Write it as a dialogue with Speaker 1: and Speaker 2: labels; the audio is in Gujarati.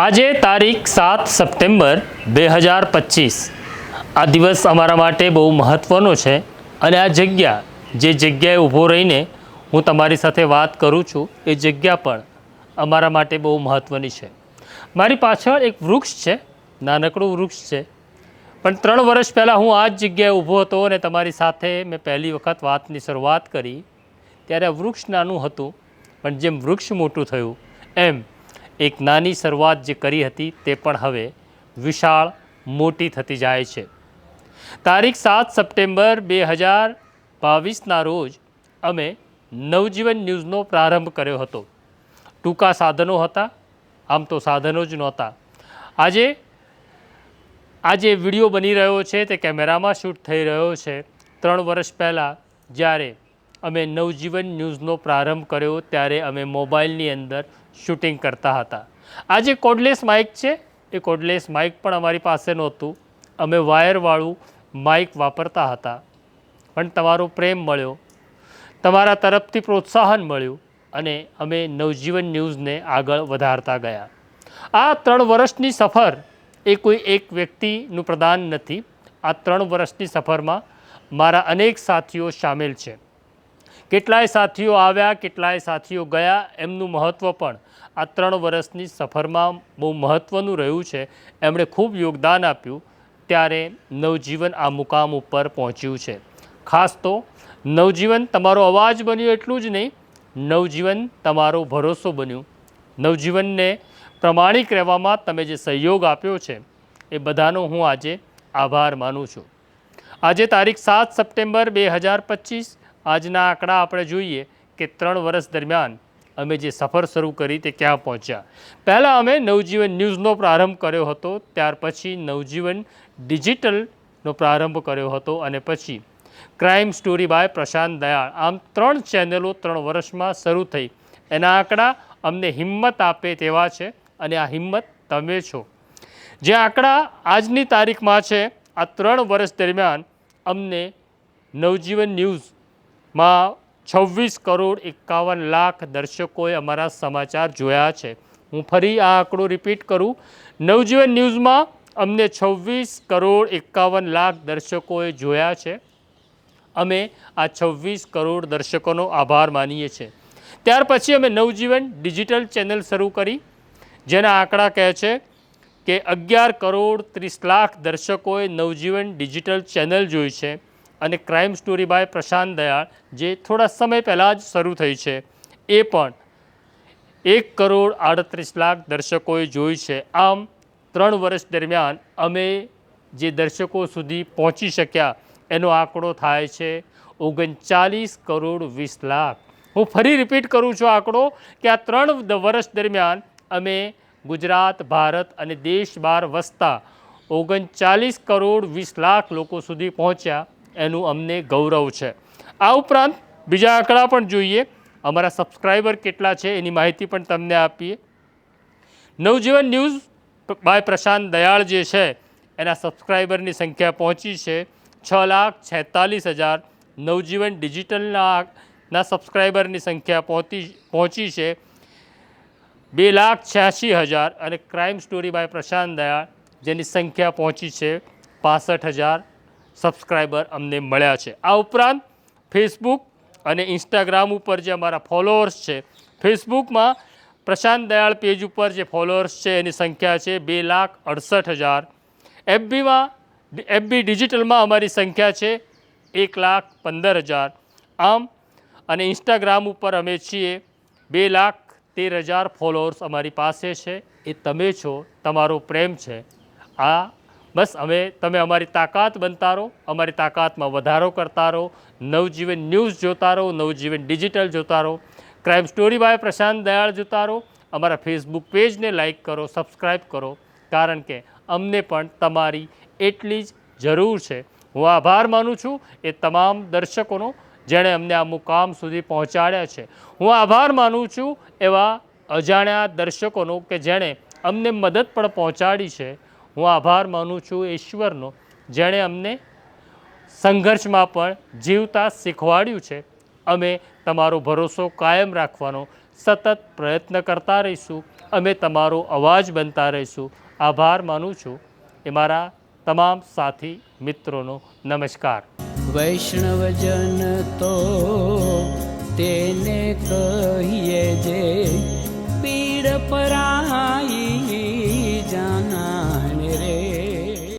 Speaker 1: આજે તારીખ સાત સપ્ટેમ્બર બે હજાર પચીસ. આ દિવસ અમારા માટે બહુ મહત્ત્વનો છે અને આ જગ્યા, જે જગ્યાએ ઊભો રહીને હું તમારી સાથે વાત કરું છું, એ જગ્યા પણ અમારા માટે બહુ મહત્ત્વની છે. મારી પાછળ એક વૃક્ષ છે, નાનકડું વૃક્ષ છે. પણ ત્રણ વર્ષ પહેલાં હું આ જ જગ્યાએ ઊભો હતો અને તમારી સાથે મેં પહેલી વખત વાતની શરૂઆત કરી. ત્યારે વૃક્ષ નાનું હતું, પણ જેમ વૃક્ષ મોટું થયું, એમ એક નાની શરૂઆત જે કરી હતી તે પણ હવે વિશાળ, મોટી થતી જાય છે. તારીખ સાત સપ્ટેમ્બર બે હજાર બાવીસના રોજ અમે નવજીવન ન્યૂઝનો પ્રારંભ કર્યો હતો. ટૂંકા સાધનો હતા, આમ તો સાધનો જ નહોતા. આજે આ જે વીડિયો બની રહ્યો છે, તે કેમેરામાં શૂટ થઈ રહ્યો છે. ત્રણ વર્ષ પહેલાં જ્યારે અમે નવજીવન ન્યૂઝનો પ્રારંભ કર્યો, ત્યારે અમે મોબાઈલની અંદર શૂટિંગ કરતા હતા. આ જે કોડલેસ માઇક છે, એ કોડલેસ માઇક પણ અમારી પાસે નહોતું. અમે વાયરવાળું માઇક વાપરતા હતા. પણ તમારો પ્રેમ મળ્યો. તમારા તરફથી પ્રોત્સાહન મળ્યું અને અમે નવજીવન ન્યૂઝને આગળ વધારતા ગયા. આ ત્રણ વર્ષની સફર એ કોઈ એક વ્યક્તિનું પ્રદાન નથી. આ ત્રણ વર્ષની સફરમાં મારા અનેક સાથીઓ સામેલ છે. કેટલાય સાથીઓ આવ્યા, કેટલાય સાથીઓ ગયા, એમનું મહત્ત્વ પણ. આ ત્રણ વર્ષની સફરમાં બહુ મહત્ત્વનું રહ્યું છે. એમણે ખૂબ યોગદાન આપ્યું ત્યારે નવજીવન આ મુકામ ઉપર પહોંચ્યું છે. ખાસ તો નવજીવન તમારો અવાજ બન્યો એટલું જ નહીં, નવજીવન તમારો ભરોસો બન્યું. નવજીવનને પ્રમાણિક રહેવામાં તમે જે સહયોગ આપ્યો છે, એ બધાનો હું આજે આભાર માનું છું. આજે તારીખ સાત સપ્ટેમ્બર બે હજાર પચીસ આજના આંકડા આપણે જોઈએ કે ત્રણ વર્ષ દરમિયાન અમે જે સફર શરૂ કરી તે ક્યાં પહોંચ્યા. પહેલાં અમે નવજીવન ન્યૂઝનો પ્રારંભ કર્યો હતો, ત્યાર પછી નવજીવન ડિજિટલનો પ્રારંભ કર્યો હતો અને પછી crime story by Prashant Dayal. આમ ત્રણ ચેનલો ત્રણ વર્ષમાં શરૂ થઈ. એના આંકડા અમને હિંમત આપે તેવા છે અને આ હિંમત તમે છો. જે આંકડા આજની તારીખમાં છે, આ ત્રણ વર્ષ દરમિયાન અમને નવજીવન ન્યૂઝમાં છવ્વીસ કરોડ એકાવન લાખ દર્શકોએ અમારા સમાચાર જોયા છે. હું ફરી આ આંકડો રિપીટ કરું. નવજીવન ન્યૂઝમાં અમને છવ્વીસ કરોડ એકાવન લાખ દર્શકોએ જોયા છે. અમે આ છવ્વીસ કરોડ દર્શકોનો આભાર માનીએ છીએ ત્યાર પછી અમે નવજીવન ડિજિટલ ચેનલ શરૂ કરી. જેના આંકડા કહે છે કે અગિયાર કરોડ ત્રીસ લાખ દર્શકોએ નવજીવન ડિજિટલ ચેનલ જોઈ છે. અને crime story by Prashant Dayal, જે થોડા સમય પહેલાં જ શરૂ થઈ છે. એ પણ એક કરોડ આડત્રીસ લાખ દર્શકોએ જોઈ છે. આમ, ત્રણ વર્ષ દરમિયાન અમે જે દર્શકો સુધી પહોંચી શક્યા, એનો આંકડો થાય છે ઓગણચાલીસ કરોડ વીસ લાખ. હું ફરી રિપીટ કરું છું આંકડો કે આ ત્રણ વર્ષ દરમિયાન અમે ગુજરાત, ભારત અને દેશ બહાર વસતા ઓગણચાલીસ કરોડ વીસ લાખ લોકો સુધી પહોંચ્યા. એનું અમને ગૌરવ છે. આ ઉપરાંત બીજા આંકડા પણ જોઈએ. અમારા સબસ્ક્રાઈબર કેટલા છે એની માહિતી પણ તમને આપીએ. નવજીવન ન્યૂઝ બાય પ્રશાંત દયાળ જે છે, એના સબસ્ક્રાઈબરની સંખ્યા પહોંચી છે છ લાખ છેતાલીસ હજાર. નવજીવન ડિજિટલના ના સબસ્ક્રાઈબરની સંખ્યા પહોંચી પહોંચી છે બે લાખ છ્યાસી હજાર. અને crime story by Prashant Dayal, જેની સંખ્યા પહોંચી છે પાસઠ હજાર. સબસ્ક્રાઈબર અમને મળ્યા છે. આ ઉપરાંત ફેસબુક અને ઇન્સ્ટાગ્રામ ઉપર જે અમારા ફોલોઅર્સ છે ફેસબુકમાં પ્રશાંત દયાળ પેજ ઉપર જે ફોલોઅર્સ છે, એની સંખ્યા છે બે લાખ અડસઠ હજાર. એફબીમાં એફબી ડિજિટલમાં અમારી સંખ્યા છે એક લાખ પંદર હજાર. આમ, અને ઇન્સ્ટાગ્રામ ઉપર અમે છીએ બે લાખ તેર હજાર ફોલોઅર્સ અમારી પાસે છે. એ તમે છો, તમારો પ્રેમ છે. આ બસ અમે તમે અમારી તાકાત બનતા રહો, અમારી તાકાતમાં વધારો કરતા રહો, નવજીવન ન્યૂઝ જોતા રહો, નવજીવન ડિજિટલ જોતા રહો, crime story by Prashant Dayal જોતા રહો, અમારા ફેસબુક પેજને લાઇક કરો સબસ્ક્રાઈબ કરો, કારણ કે અમને પણ તમારી એટલી જ જરૂર છે. હું આભાર માનું છું એ તમામ દર્શકોનો જેણે અમને આ મુકામ સુધી પહોંચાડ્યા છે. હું આભાર માનું છું એવા અજાણ્યા દર્શકોનો કે જેણે અમને મદદ પણ પહોંચાડી છે. હું આભાર માનું છું ઈશ્વરનો, જેણે અમને સંઘર્ષમાં પણ જીવતા શીખવાડ્યું છે. અમે તમારો ભરોસો કાયમ રાખવાનો સતત પ્રયત્ન કરતા રહીશું. અમે તમારો અવાજ બનતા રહીશું. આભાર માનું છું. એ મારા તમામ સાથી મિત્રોનો નમસ્કાર.
Speaker 2: વૈષ્ણવજન તો તેને કહીએ જે પીડ પરાઈ